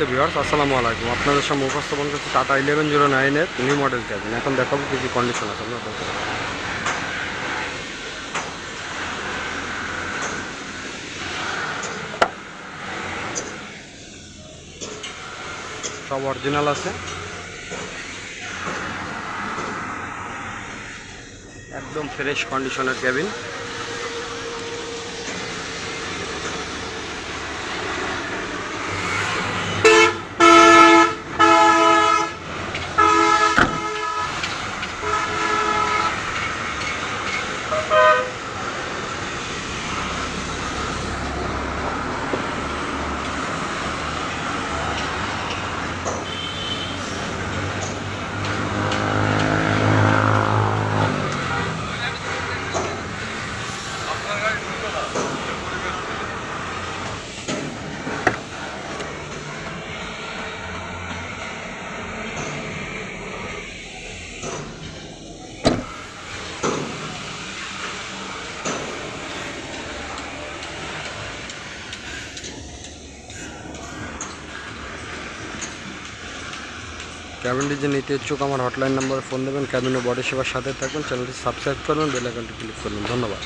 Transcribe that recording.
তো ভিউয়ার্স, আসসালামু আলাইকুম। আপনাদের সামনে উপস্থাপন করছি টাটা ইলেভেন জিরো নাইনের নিউ মডেল ক্যাবিন এখন দেখাবো কী কী কন্ডিশন আছে আপনাদের সব অরিজিনাল আছে। একদম ফ্রেশ কন্ডিশনের ক্যাবিন ক্যাবিনটি যে নিতে ইচ্ছুক আমার হটলাইন নাম্বারে ফোন দেবেন। ক্যাবিনে বডি সেবার সাথে থাকবেন চ্যানেলটি সাবস্ক্রাইব করবেন, বেল আইকনটি ক্লিক করবেন। ধন্যবাদ।